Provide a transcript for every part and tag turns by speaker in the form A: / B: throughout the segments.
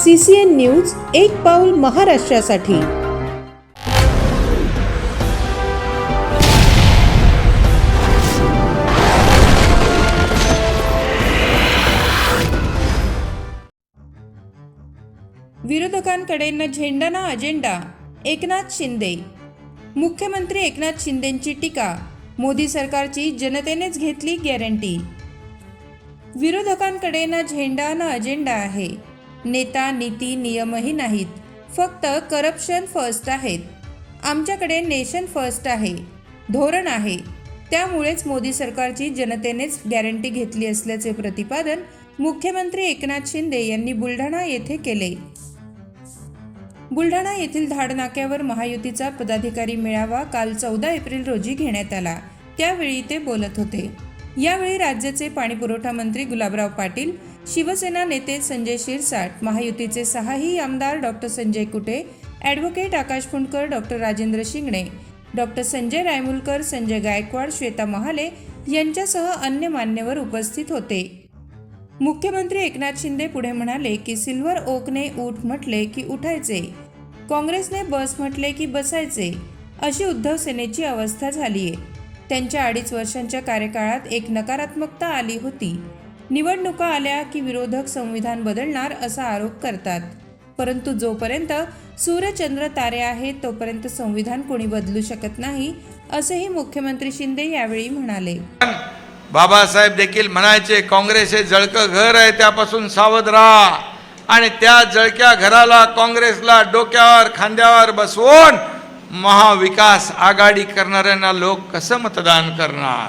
A: C C N news एक पाऊल महाराष्ट्रासाठी. विरोधकांकडे न झेंडा ना अजेंडा एकनाथ शिंदे. मुख्यमंत्री एकनाथ शिंदेंची टीका मोदी सरकारची जनतेनेच घेतली गॅरंटी. विरोधकांकडे ना झेंडा ना अजेंडा आहे. नेता नीती नियमही नाहीत. फक्त करप्शन फर्स्ट आहेत. आमच्याकडे नेशन फर्स्ट आहे. धोरण आहे. त्यामुळेच मोदी सरकारची जनतेनेच गॅरंटी घेतली असल्याचे प्रतिपादन मुख्यमंत्री एकनाथ शिंदे यांनी बुलढाणा येथे केले. बुलढाणा येथील धाड नाक्यावर महायुतीचा पदाधिकारी मेळावा काल चौदा एप्रिल रोजी घेण्यात आला. त्यावेळी ते बोलत होते. यावेळी राज्याचे पाणीपुरवठा मंत्री गुलाबराव पाटील शिवसेना नेते संजय शिरसाट महायुतीचे सहाही आमदार doctor Sanjay Kute advocate Akash Phundkar doctor Rajendra Shingne doctor Sanjay Raimulkar Sanjay Gaikwad Shweta Mahale यांच्यासह अन्य मान्यवर उपस्थित होते. मुख्यमंत्री एकनाथ शिंदे पुढे म्हणाले की सिल्व्हर ओकने उठ म्हटले की उठायचे. काँग्रेसने बस म्हटले की बसायचे. अशी उद्धव सेनेची अवस्था आहे त्यांच्या अडीच वर्षांच्या कार्यकाळात एक नकारात्मकता आली होती. निवडणुका आल्या की विरोधक संविधान बदलणार असा आरोप करतात. परंतु जोपर्यंत सूर्यचंद्र तारे आहेत तोपर्यंत संविधान कोणी बदलू शकत नाही असेही मुख्यमंत्री शिंदे यावेळी म्हणाले.
B: बाबासाहेब देखील म्हणायचे काँग्रेस हे जळकं घर आहे त्यापासून सावध राहा. आणि त्या जळक्या घराला काँग्रेसला डोक्यावर खांद्यावर बसवून महाविकास आघाडी करणाऱ्यांना लोक कसं मतदान करणार?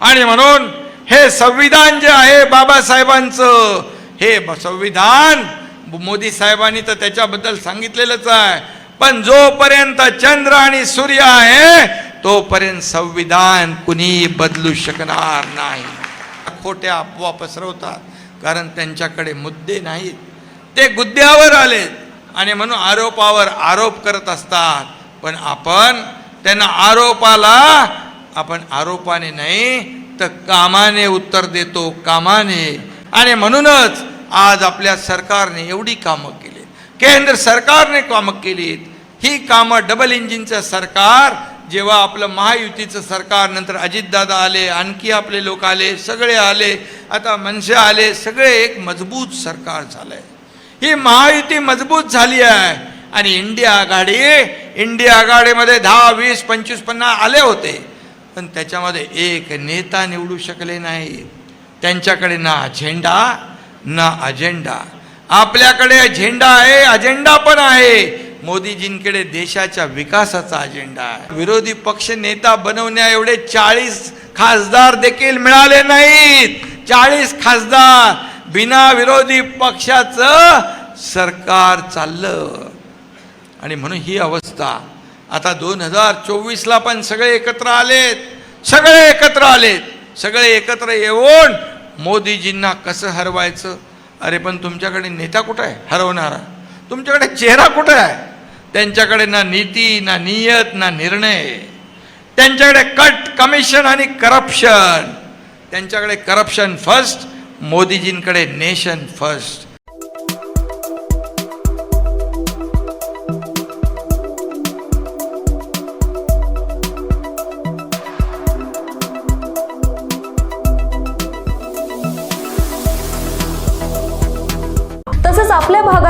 B: आणि म्हणून हे संविधान जे आहे बाबासाहेबांचं हे संविधान मोदी साहेबांनी तर त्याच्याबद्दल सांगितलेलंच आहे. पण जोपर्यंत चंद्र आणि सूर्य आहे तोपर्यंत संविधान कुणी बदलू शकणार नाही. खोट्या अफवा पसरवतात कारण त्यांच्याकडे मुद्दे नाहीत. ते गुद्द्यावर आलेत आणि म्हणून आरोपावर आरोप करत असतात. पण आपण त्यांना आरोपाला आपण आरोपाने नाही तर कामाने उत्तर देतो कामाने. आणि म्हणूनच आज आपल्या सरकारने एवढी कामं केली. केंद्र सरकारने कामं केलीत. ही कामं डबल इंजिनचं सरकार जेव्हा आपलं महायुतीचं सरकार नंतर अजितदादा आले आणखी आपले लोक आले सगळे आले आता मनसे आले सगळे एक मजबूत सरकार झालंय. ही महायुती मजबूत झाली आहे. आणि इंडिया आघाडी इंडिया आघाडीमध्ये दहा वीस पंचवीस पन्नास आले होते. पण त्याच्यामध्ये एक नेता निवडू शकले नाही. त्यांच्याकडे ना झेंडा ना अजेंडा. आपल्याकडे झेंडा आहे अजेंडा पण आहे. मोदीजींकडे देशाच्या विकासाचा अजेंडा आहे. विरोधी पक्ष नेता बनवण्या एवढे चाळीस खासदार देखील मिळाले नाहीत. चाळीस खासदार बिना विरोधी पक्षाचं सरकार चाललं. आणि म्हणून ही अवस्था. आता दोन हजार चोवीसला पण सगळे एकत्र आलेत. सगळे एकत्र आलेत. सगळे एकत्र येऊन मोदीजींना कसं हरवायचं? अरे पण तुमच्याकडे नेता कुठं आहे? हरवणारा. तुमच्याकडे चेहरा कुठं आहे? त्यांच्याकडे ना नीती ना नियत ना निर्णय. त्यांच्याकडे कट कमिशन आणि करप्शन. त्यांच्याकडे करप्शन फर्स्ट मोदीजींकडे नेशन फर्स्ट.